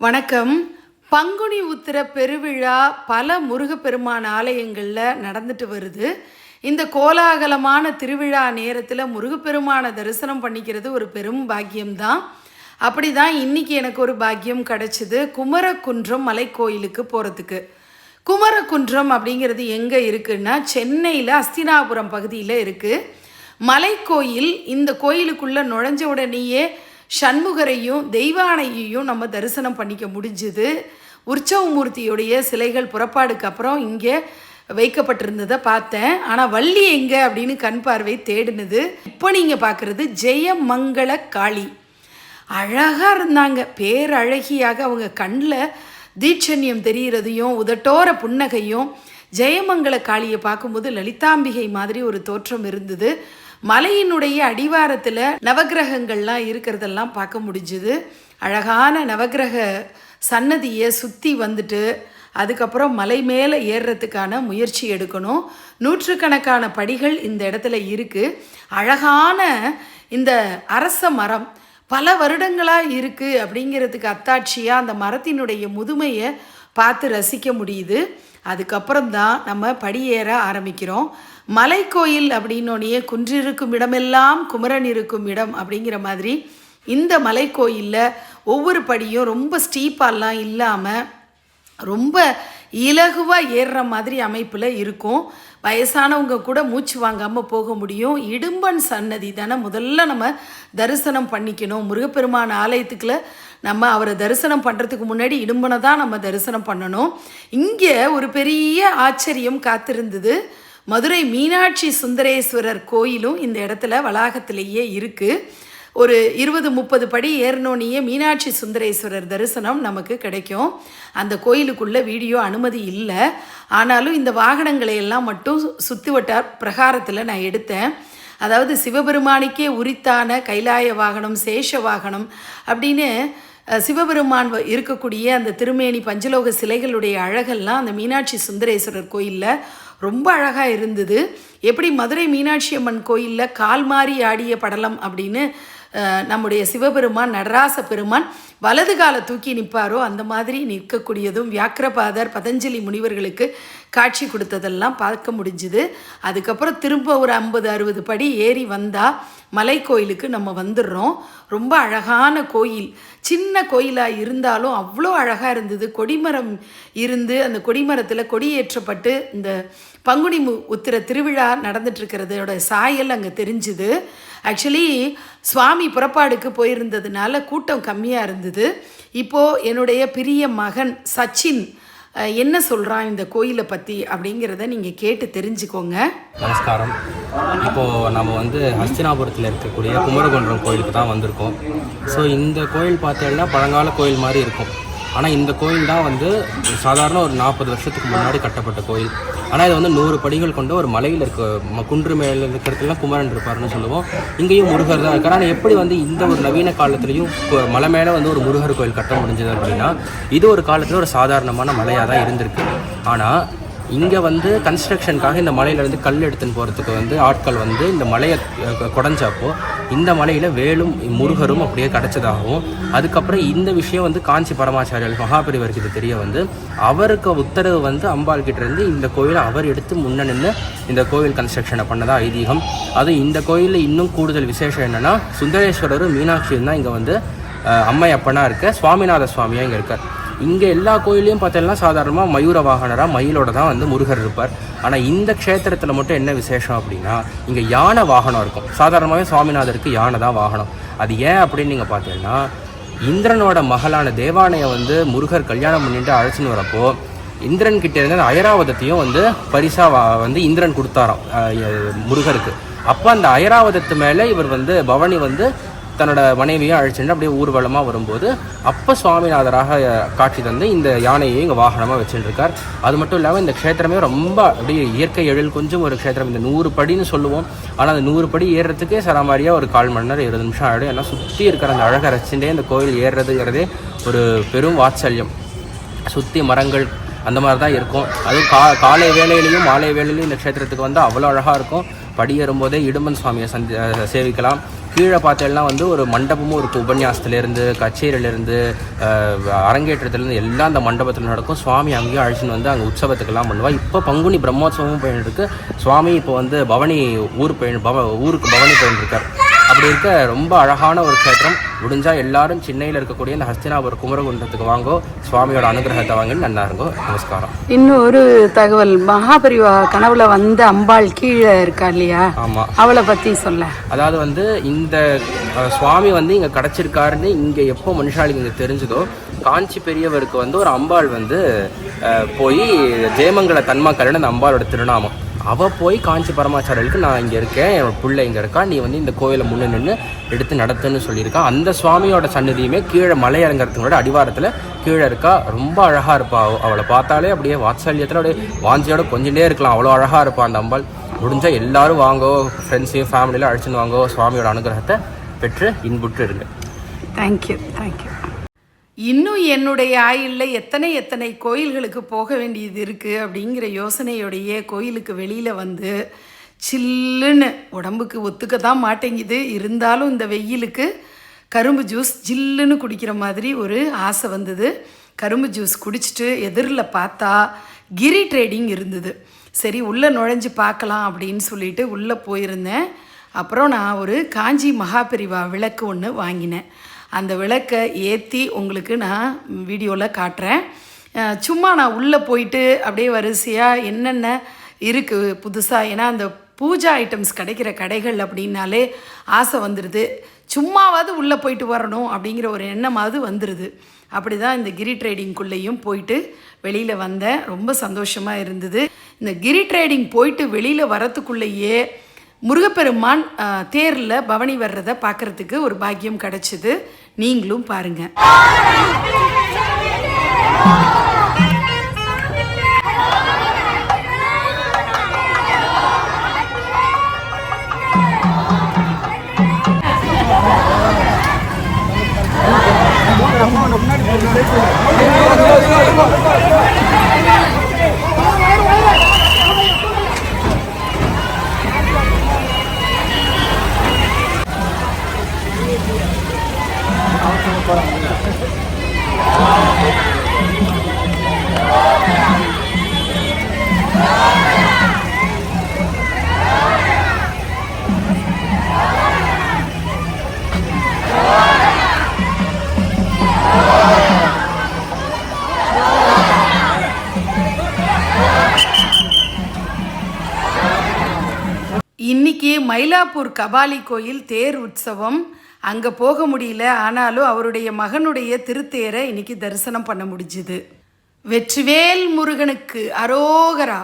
வணக்கம். பங்குனி உத்திர பெருவிழா பல முருகப்பெருமான் ஆலயங்களில் நடந்துட்டு வருது. இந்த கோலாகலமான திருவிழா நேரத்தில் முருகப்பெருமானை தரிசனம் பண்ணிக்கிறது ஒரு பெரும் பாக்கியம்தான். அப்படி தான் இன்றைக்கி எனக்கு ஒரு பாக்கியம் கிடச்சிது. குமரகுன்றம் மலைக்கோயிலுக்கு போகிறதுக்கு குமரகுன்றம் அப்படிங்கிறது எங்கே இருக்குன்னா சென்னையில் அஸ்தினாபுரம் பகுதியில் இருக்குது மலைக்கோயில் இந்த கோயிலுக்குள்ளே நுழைஞ்ச உடனேயே சண்முகரையும் தெய்வானையையும் நம்ம தரிசனம் பண்ணிக்க முடிஞ்சுது. உற்சவமூர்த்தியுடைய சிலைகள் புறப்பாடுக்கு அப்புறம் இங்கே வைக்கப்பட்டிருந்ததை பார்த்தேன். ஆனால் வள்ளி எங்கே அப்படின்னு கண் பார்வை தேடினது. இப்போ நீங்கள் பார்க்குறது ஜெயமங்கள காளி. அழகாக இருந்தாங்க. பேரழகியாக அவங்க கண்ணில் தீட்சண்யம் தெரிகிறதையும் உதட்டோர புன்னகையும் ஜெயமங்கள காளியை பார்க்கும்போது லலிதாம்பிகை மாதிரி ஒரு தோற்றம் இருந்தது. மலையினுடைய அடிவாரத்தில் நவக்கிரகங்கள்லாம் இருக்கிறதெல்லாம் பார்க்க முடிஞ்சுது. அழகான நவக்கிரக சன்னதியை சுற்றி வந்துட்டு அதுக்கப்புறம் மலை மேலே ஏறுறதுக்கான முயற்சி எடுக்கணும். நூற்றுக்கணக்கான படிகள் இந்த இடத்துல இருக்குது அழகான இந்த அரச மரம் பல வருடங்களாக இருக்குது அப்படிங்கிறதுக்கு அத்தாட்சியாக அந்த மரத்தினுடைய முதுமையை பார்த்து ரசிக்க முடியுது. அதுக்கப்புறம் தான் நம்ம படியேற ஆரம்பிக்கிறோம். மலைக்கோயில் அப்படின்னோடனே குன்றிருக்கும் இடமெல்லாம் குமரன் இருக்கும் இடம் அப்படிங்கிற மாதிரி இந்த மலைக்கோயிலில் ஒவ்வொரு படியும் ரொம்ப ஸ்டீப்பாலாம் இல்லாமல் ரொம்ப இலகுவாக ஏறுற மாதிரி அமைப்பில் இருக்கும். வயசானவங்க கூட மூச்சு வாங்காமல் போக முடியும். இடும்பன் சன்னதி தானே முதல்ல நம்ம தரிசனம் பண்ணிக்கணும். முருகப்பெருமான் ஆலயத்துக்குள்ள நம்ம அவரை தரிசனம் பண்ணுறதுக்கு முன்னாடி இடும்பனை தான் நம்ம தரிசனம் பண்ணணும். இங்கே ஒரு பெரிய ஆச்சரியம் காத்திருந்தது. மதுரை மீனாட்சி சுந்தரேஸ்வரர் கோயிலும் இந்த இடத்துல வளாகத்திலேயே இருக்குது ஒரு இருபது முப்பது படி ஏறினோனையே மீனாட்சி சுந்தரேஸ்வரர் தரிசனம் நமக்கு கிடைக்கும். அந்த கோயிலுக்குள்ளே வீடியோ அனுமதி இல்லை. ஆனாலும் இந்த வாகனங்களை எல்லாம் மட்டும் சுற்றி வட்டார் பிரகாரத்தில் நான் எடுத்தேன். அதாவது சிவபெருமானுக்கே உரித்தான கைலாய வாகனம் சேஷ வாகனம் அப்படின்னு சிவபெருமான் இருக்கக்கூடிய அந்த திருமேனி பஞ்சலோக சிலைகளுடைய அழகெல்லாம் அந்த மீனாட்சி சுந்தரேஸ்வரர் கோயிலில் ரொம்ப அழகாக இருந்தது. எப்படி மதுரை மீனாட்சி அம்மன் கோயிலில் கால் மாறி ஆடிய படலம் அப்படின்னு நம்முடைய சிவபெருமான் நடராச பெருமான் வலது காலை தூக்கி நிற்பாரோ அந்த மாதிரி நிற்கக்கூடியதும் வியாக்கிரபாதர் பதஞ்சலி முனிவர்களுக்கு காட்சி கொடுத்ததெல்லாம் பார்க்க முடிஞ்சுது. அதுக்கப்புறம் திரும்ப ஒரு ஐம்பது அறுபது படி ஏறி வந்தால் மலை கோயிலுக்கு நம்ம வந்துடுறோம். ரொம்ப அழகான கோயில். சின்ன கோயிலாக இருந்தாலும் அவ்வளோ அழகாக இருந்தது. கொடிமரம் இருந்து அந்த கொடிமரத்தில் கொடியேற்றப்பட்டு இந்த பங்குனி மு உத்திர திருவிழா நடந்துட்டுருக்கிறதோட சாயல் அங்கே தெரிஞ்சுது. ஆக்சுவலி சுவாமி புறப்பாடுக்கு போயிருந்ததுனால கூட்டம் கம்மியாக இருந்தது. இப்போது என்னுடைய பிரிய மகன் சச்சின் என்ன சொல்கிறான் இந்த கோயிலை பற்றி அப்படிங்கிறத நீங்கள் கேட்டு தெரிஞ்சுக்கோங்க. நமஸ்காரம். இப்போது நம்ம வந்து ஹஸ்தினாபுரத்தில் இருக்கக்கூடிய குமரகுன்றம் கோயிலுக்கு தான் வந்திருக்கோம். ஸோ இந்த கோயில் பார்த்தீங்கன்னா பழங்கால கோயில் மாதிரி இருக்கும். ஆனால் இந்த கோயில் தான் வந்து சாதாரண ஒரு நாற்பது வருஷத்துக்கு முன்னாடி கட்டப்பட்ட கோயில். ஆனால் இது வந்து நூறு படிகள் கொண்ட ஒரு மலையில் இருக்க ம- குன்று மேலே இருக்கிறதுலாம் குமரன் இருப்பார்னு சொல்லுவோம். இங்கேயும் முருகர் தான் இருக்கார். ஆனால் எப்படி வந்து இந்த ஒரு நவீன காலத்துலேயும் மலை மேலே வந்து ஒரு முருகர் கோயில் கட்ட முடிஞ்சது அப்படின்னா இது ஒரு காலத்தில் ஒரு சாதாரணமான மலையாக தான் இருந்திருக்கு. ஆனால் இங்கே வந்து கன்ஸ்ட்ரக்ஷனுக்காக இந்த மலையிலேருந்து கல் எடுத்துன்னு போகிறதுக்கு வந்து ஆட்கள் வந்து இந்த மலையை குடஞ்சப்போ குடைஞ்சப்போ இந்த மலையில் வேலும் முருகரும் அப்படியே கிடச்சதாகவும் அதுக்கப்புறம் இந்த விஷயம் வந்து காஞ்சி பரமாச்சாரியர் மகாபிரிவருக்கு இது தெரிய வந்து அவருக்கு உத்தரவு வந்து அம்பாள் இருந்து இந்த கோயிலை அவர் எடுத்து முன்ன நின்று இந்த கோயில் கன்ஸ்ட்ரக்ஷனை பண்ணதாக ஐதீகம். அது இந்த கோயிலில் இன்னும் கூடுதல் விசேஷம் என்னென்னா சுந்தரேஸ்வரரும் மீனாட்சியும் தான் இங்கே வந்து அம்மை அப்பனா இருக்க சுவாமிநாத சுவாமியாக இங்கே இருக்கார். இங்கே எல்லா கோயிலையும் பார்த்தீங்கன்னா சாதாரணமாக மயூர வாகனராக மயிலோட தான் வந்து முருகர் இருப்பார். ஆனால் இந்த க்ஷேத்திரத்தில் மட்டும் என்ன விசேஷம் அப்படின்னா இங்கே யானை வாகனம் இருக்கும். சாதாரணமாகவே சுவாமிநாதருக்கு யானை தான் வாகனம். அது ஏன் அப்படின்னு நீங்கள் பார்த்தீங்கன்னா இந்திரனோட மகளான தேவானையை வந்து முருகர் கல்யாணம் பண்ணிட்டு அழைச்சின்னு வரப்போ இந்திரன் கிட்டேருந்து அந்த ஐராவதத்தையும் வந்து பரிசாக வா- வந்து இந்திரன் கொடுத்தாராம் முருகருக்கு. அப்போ அந்த ஐராவதத்து மேலே இவர் வந்து பவனி வந்து தன்னோட மனைவியை அழைச்சிட்டு அப்படியே ஊர்வலமாக வரும்போது அப்போ சுவாமிநாதராக காட்சி தந்து இந்த யானையை இங்கே வாகனமாக வச்சுட்டுருக்கார் அது மட்டும் இல்லாமல் இந்த க்ஷேத்திரமே ரொம்ப அப்படியே இயற்கை எழில் கொஞ்சம் ஒரு க்ஷேத்திரம். இந்த நூறு படின்னு சொல்லுவோம். ஆனால் அந்த நூறு படி ஏறுறதுக்கே சராமாரியாக ஒரு கால் மணி நேரம் இருபது நிமிஷம் ஆகிடும் ஏன்னா சுற்றி இருக்கிற அந்த அழகை ரசிச்சுட்டே இந்த கோயில் ஏறுறதுங்கிறதே ஒரு பெரும் வாத்சல்யம். சுற்றி மரங்கள் அந்த மாதிரி தான் இருக்கும். அதுவும் கா காலை வேளையிலையும் மாலை வேளையிலையும் இந்த க்ஷேத்திரத்துக்கு வந்து அவ்வளோ அழகாக இருக்கும். படியேறும் போதே இடும்பன் சுவாமியை சந்தி சேவிக்கலாம். கீழே பார்த்தேன்னா வந்து ஒரு மண்டபமும் இருக்குது உபன்யாசத்துலேருந்து கச்சேரியிலேருந்து அரங்கேற்றத்துலேருந்து எல்லாம் அந்த மண்டபத்தில் நடக்கும். சுவாமி அங்கேயும் அழைச்சின்னு வந்து அங்கே உற்சவத்துக்கெல்லாம் பண்ணுவாள் இப்போ பங்குனி பிரம்மோத்சவமும் போயின்னு இருக்கு. சுவாமி இப்போ வந்து பவனி ஊர் போய் பவ ஊருக்கு பவனி போயின்னு இருக்கார். அப்படி இருக்க ரொம்ப அழகான ஒரு க்ஷேத்திரம். முடிஞ்சால் எல்லாரும் சென்னையில் இருக்கக்கூடிய இந்த ஹஸ்தினாபுரம் குமரகுண்டத்துக்கு வாங்கோ. சுவாமியோட அனுகிரகத்தை வாங்கின்னு நல்லா இருங்கோ நமஸ்காரம். இன்னும் ஒரு தகவல். மகாபரிவா கனவுல வந்த அம்பாள் கீழே இருக்கா இல்லையா? ஆமாம் அவளை பத்தி சொல்ல. அதாவது வந்து இந்த சுவாமி வந்து இங்கே கிடச்சிருக்காருன்னு இங்கே எப்போ மனுஷாளிக்கு இங்கே தெரிஞ்சதோ காஞ்சி பெரியவருக்கு வந்து ஒரு அம்பாள் வந்து போய் ஜெயமங்கல தன்மாக்கரன் அந்த அம்பாளோட திருநாமம். அவள் போய் காஞ்சி பரமாச்சாரியலுக்கு நான் இங்கே இருக்கேன் என் பிள்ளை இங்கே இருக்கா நீ வந்து இந்த கோயிலை முன்னே நின்று எடுத்து நடத்துன்னு சொல்லியிருக்கா. அந்த சுவாமியோட சன்னதியுமே கீழே மலை இறங்குறதுங்களோட அடிவாரத்தில் கீழே இருக்கா. ரொம்ப அழகாக இருப்பா. அவளை பார்த்தாலே அப்படியே வாத்சல்யத்தில் அப்படியே வாஞ்சியோட கொஞ்சிட்டே இருக்கலாம். அவ்வளோ அழகாக இருப்பா அந்த அம்பாள். முடிஞ்சால் எல்லாரும் வாங்கோ ஃப்ரெண்ட்ஸையும் ஃபேமிலியில் அழைச்சின்னு வாங்கோ சுவாமியோட அனுகிரகத்தை பெற்று இன்புற்று இருங்க. தேங்க்யூ தேங்க்யூ இன்னும் என்னுடைய ஆயுளில் எத்தனை எத்தனை கோயில்களுக்கு போக வேண்டியது இருக்குது அப்படிங்கிற யோசனையோடையே கோயிலுக்கு வெளியில் வந்து சில்லுன்னு உடம்புக்கு ஒத்துக்க தான் மாட்டேங்குது. இருந்தாலும் இந்த வெயிலுக்கு கரும்பு ஜூஸ் ஜில்லுன்னு குடிக்கிற மாதிரி ஒரு ஆசை வந்தது. கரும்பு ஜூஸ் குடிச்சிட்டு எதிரில் பார்த்தா கிரி ட்ரேடிங் இருந்தது. சரி உள்ளே நுழைஞ்சு பார்க்கலாம் அப்படின்னு சொல்லிட்டு உள்ளே போயிருந்தேன். அப்புறம் நான் ஒரு காஞ்சி மகாபெரிவா விளக்கு ஒன்று வாங்கினேன். அந்த விளக்கை ஏற்றி உங்களுக்கு நான் வீடியோவில் காட்டுறேன். சும்மா நான் உள்ளே போயிட்டு அப்படியே வரிசையாக என்னென்ன இருக்குது புதுசாக ஏன்னா அந்த பூஜா ஐட்டம்ஸ் கிடைக்கிற கடைகள் அப்படின்னாலே ஆசை வந்துடுது சும்மாவாவது உள்ளே போயிட்டு வரணும் அப்படிங்கிற ஒரு எண்ணமாவது வந்துடுது அப்படி தான் இந்த கிரி ட்ரேடிங்குள்ளேயும் போயிட்டு வெளியில் வந்தேன். ரொம்ப சந்தோஷமாக இருந்தது. இந்த கிரி ட்ரேடிங் போயிட்டு வெளியில் வரத்துக்குள்ளேயே முருகப்பெருமான் தேரில் பவனி வர்றதை பார்க்கறதுக்கு ஒரு பாக்கியம் கிடைச்சிது. நீங்களும் பாருங்கள் இன்னைக்கு மயிலாப்பூர் கபாலி கோயில் தேர் உற்சவம் அங்கே போக முடியல ஆனாலும் அவருடைய மகனுடைய திருத்தேரை இன்னைக்கு தரிசனம் பண்ண முடிஞ்சுது. வெற்றிவேல் முருகனுக்கு அரோகரா.